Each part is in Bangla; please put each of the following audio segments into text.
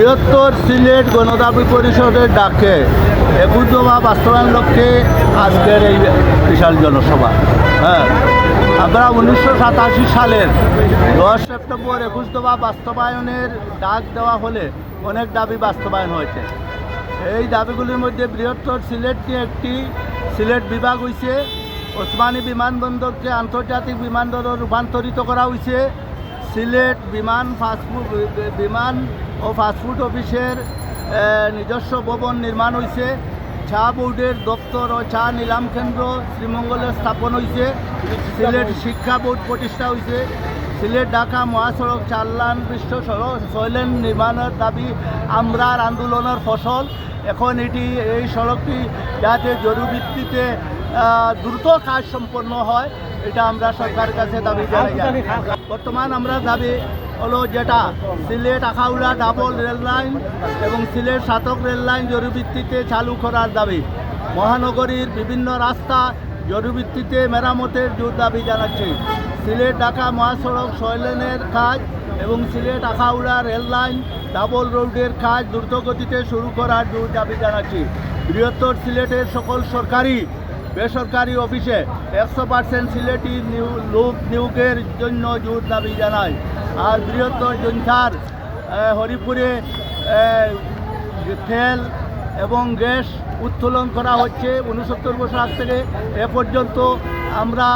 বৃহত্তর সিলেট গণদাবি পরিষদের ডাকে দফা বাস্তবায়ন লক্ষ্যে আজকের এই বিশাল জনসভা। হ্যাঁ আমরা উনিশশো সাতাশি সালের দশ সেপ্টেম্বর একুশ দফা বাস্তবায়নের ডাক দেওয়া হলে অনেক দাবি বাস্তবায়ন হয়েছে। এই দাবিগুলির মধ্যে বৃহত্তর সিলেট নিয়ে একটি সিলেট বিভাগ হয়েছে ওসমানী বিমানবন্দরকে আন্তর্জাতিক বিমানবন্দর রূপান্তরিত করা হয়েছে সিলেট বিমান ফাস্টফুড বিমান ও ফাস্টফুড অফিসের নিজস্ব ভবন নির্মাণ হয়েছে চা বোর্ডের দপ্তর ও চা নিলাম কেন্দ্র শ্রীমঙ্গলে স্থাপন হয়েছে সিলেট শিক্ষা বোর্ড প্রতিষ্ঠা হয়েছে সিলেট ঢাকা মহাসড়ক চার লান বিশ্ব সড়ক ছয় নির্মাণের দাবি আমরার আন্দোলনের ফসল। এখন এটি এই সড়কটি যাতে জরুরিভিত্তিতে আহ, দ্রুত কাজ সম্পন্ন হয়। এটা আমরা সরকারের কাছে দাবি বর্তমান আমরা দাবি হলো যেটা, Sylhet Akhaura double rail line এবং সিলেট সাতক রেল লাইন জরুরিভিত্তিতে চালু করার দাবি। মহানগরীর বিভিন্ন রাস্তা জরুরিভিত্তিতে মেরামতের জোর দাবি জানাচ্ছি। সিলেট ঢাকা মহাসড়ক ছয় লেনের কাজ এবং Sylhet Akhaura rail line double রোডের কাজ দ্রুতগতিতে শুরু করার জোর দাবি জানাচ্ছি। বৃহত্তর সিলেটের সকল সরকারি বেসরকারি অফিসে একশো পার্সেন্ট সিলেটি লোক নিয়োগের জন্য জোর দাবি জানায়। আর বৃহত্তর জনসার হরিপুরে তেল এবং গ্যাস উত্তোলন করা হচ্ছে। উনসত্তর বছর আগ থেকে এ পর্যন্ত আমরা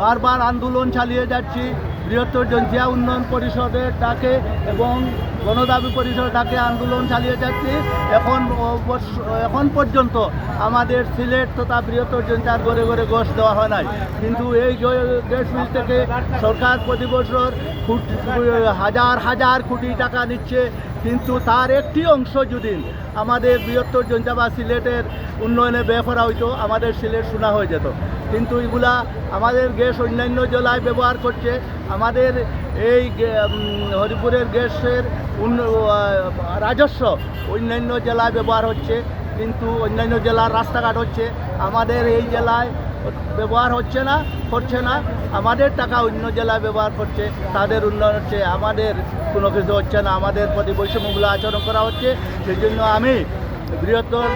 বারবার আন্দোলন চালিয়ে যাচ্ছি। বৃহত্তর জঞ্চিয়া উন্নয়ন পরিষদের ডাকে এবং গণদাবি পরিষদ ডাকে আন্দোলন চালিয়ে যাচ্ছি। এখন এখন পর্যন্ত আমাদের সিলেট তথা বৃহত্তর জঞ্চার ঘরে ঘরে গোশ দেওয়া হয় নাই। কিন্তু এই গ্যাস মিল থেকে সরকার প্রতি বছর হাজার হাজার কোটি টাকা নিচ্ছে। কিন্তু তার একটি অংশ যদি আমাদের বৃহত্তর জঞ্চা বা সিলেটের উন্নয়নে ব্যয় করা হইতো, আমাদের সিলেট শোনা হয়ে যেত। কিন্তু এগুলা আমাদের গ্যাস অন্যান্য জেলায় ব্যবহার করছে। আমাদের এই হরিপুরের গ্যাসের রাজস্ব অন্যান্য জেলায় ব্যবহার হচ্ছে, কিন্তু অন্যান্য জেলার রাস্তাঘাট হচ্ছে। আমাদের এই জেলায় ব্যবহার হচ্ছে না, করছে না। আমাদের টাকা অন্য জেলায় ব্যবহার করছে, তাদের উন্নয়ন হচ্ছে। আমাদের কোনো কিছু হচ্ছে না, আমাদের প্রতি বৈষম্যগুলো আচরণ করা হচ্ছে। সেই জন্য আমি বৃহত্তর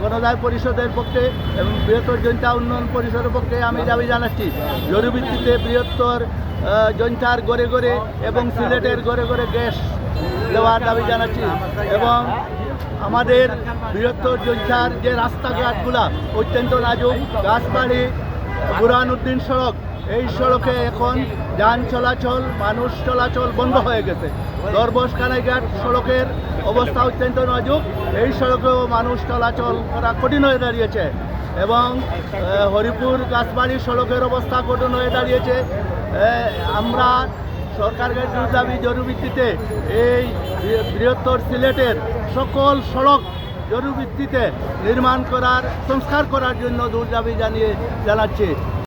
গণদায় পরিষদের পক্ষে এবং বৃহত্তর জনতা উন্নয়ন পরিষদের পক্ষে আমি দাবি জানাচ্ছি। জরুরিভিত্তিতে বৃহত্তর জনতার গড়ে গড়ে এবং সিলেটের গড়ে গড়ে গ্যাস দেওয়ার দাবি জানাচ্ছি এবং আমাদের বৃহত্তর জনতার যে রাস্তাঘাটগুলা অত্যন্ত নাজুক। গাছবাড়ি বুরহানুদ্দিন সড়ক এই সড়কে এখন যান চলাচল, মানুষ চলাচল বন্ধ হয়ে গেছে। দরবস কানাইঘাট সড়কের অবস্থা অত্যন্ত নাজুক। এই সড়কেও মানুষ চলাচল করা কঠিন হয়ে দাঁড়িয়েছে এবং হরিপুর গাছবাড়ি সড়কের অবস্থা কঠিন হয়ে দাঁড়িয়েছে। আমরা সরকারের দাবি জরুরিভিত্তিতে এই বৃহত্তর সিলেটের সকল সড়ক জরুরিভিত্তিতে নির্মাণ করার, সংস্কার করার জন্য দূর দাবি জানিয়ে জানাচ্ছি।